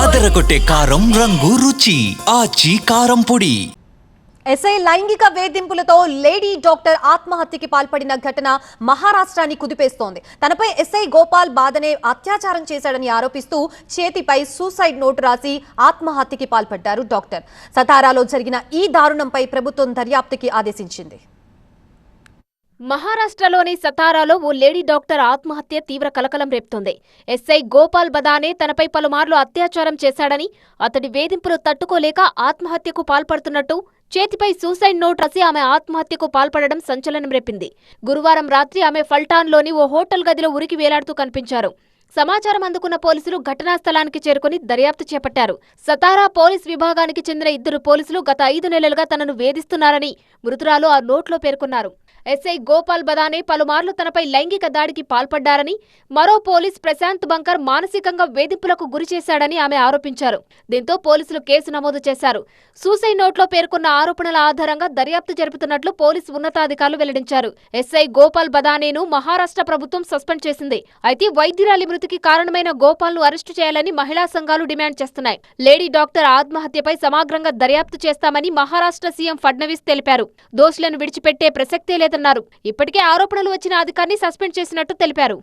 అదరగొట్టే కారం రంగు రుచి ఆచి కారం పొడి. ఎస్ఐ లైంగిక వేధింపులతో లేడీ డాక్టర్ ఆత్మహత్యకి పాల్పడిన ఘటన మహారాష్ట్రాన్ని కుదిపేస్తోంది. తనపై ఎస్ఐ గోపాల్ బాధనే అత్యాచారం చేశాడని ఆరోపిస్తూ చేతిపై సూసైడ్ నోటు రాసి ఆత్మహత్యకి పాల్పడ్డారు డాక్టర్. సతారాలో జరిగిన ఈ దారుణంపై ప్రభుత్వం దర్యాప్తుకి ఆదేశించింది. మహారాష్ట్రలోని సతారాలో ఓ లేడీ డాక్టర్ ఆత్మహత్య తీవ్ర కలకలం రేపుతోంది. ఎస్ఐ గోపాల్ బదానే తనపై పలుమార్లు అత్యాచారం చేశాడని అతడి వేధింపులు తట్టుకోలేక ఆత్మహత్యకు పాల్పడుతున్నట్టు చేతిపై సూసైడ్ నోట్ రాసి ఆమె ఆత్మహత్యకు పాల్పడడం సంచలనం రేపింది. గురువారం రాత్రి ఆమె ఫల్టాన్లోని ఓ హోటల్ గదిలో ఉరికి వేలాడుతూ కనిపించారు. సమాచారం అందుకున్న పోలీసులు ఘటనా స్థలానికి చేరుకుని దర్యాప్తు చేపట్టారు. సతారా పోలీస్ విభాగానికి చెందిన ఇద్దరు పోలీసులు గత ఐదు నెలలుగా తనను వేధిస్తున్నారని మృతురాలు ఆ నోట్లో పేర్కొన్నారు. ఎస్ఐ గోపాల్ బదానే పలుమార్లు తనపై లైంగిక దాడికి పాల్పడ్డారని మరో పోలీస్ ప్రశాంత్ బంకర్ మానసికంగా వేధింపులకు గురి చేశాడని ఆమె ఆరోపించారు. దీంతో పోలీసులు కేసు నమోదు చేశారు. సూసైడ్ నోట్లో పేర్కొన్న ఆరోపణల ఆధారంగా దర్యాప్తు జరుపుతున్నట్లు పోలీసు ఉన్నతాధికారులు వెల్లడించారు. ఎస్ఐ గోపాల్ బదానేను మహారాష్ట్ర ప్రభుత్వం సస్పెండ్ చేసింది. అయితే వైద్యురాలి మృతికి కారణమైన గోపాల్ను అరెస్టు చేయాలని మహిళా సంఘాలు డిమాండ్ చేస్తున్నాయి. లేడీ డాక్టర్ ఆత్మహత్యపై సమగ్రంగా దర్యాప్తు చేస్తామని మహారాష్ట్ర సీఎం ఫడ్నవీస్ తెలిపారు. దోషులను విడిచిపెట్టే ప్రసక్తే లేదన్నారు. ఇప్పటికే ఆరోపణలు వచ్చిన అధికారిని సస్పెండ్ చేసినట్టు తెలిపారు.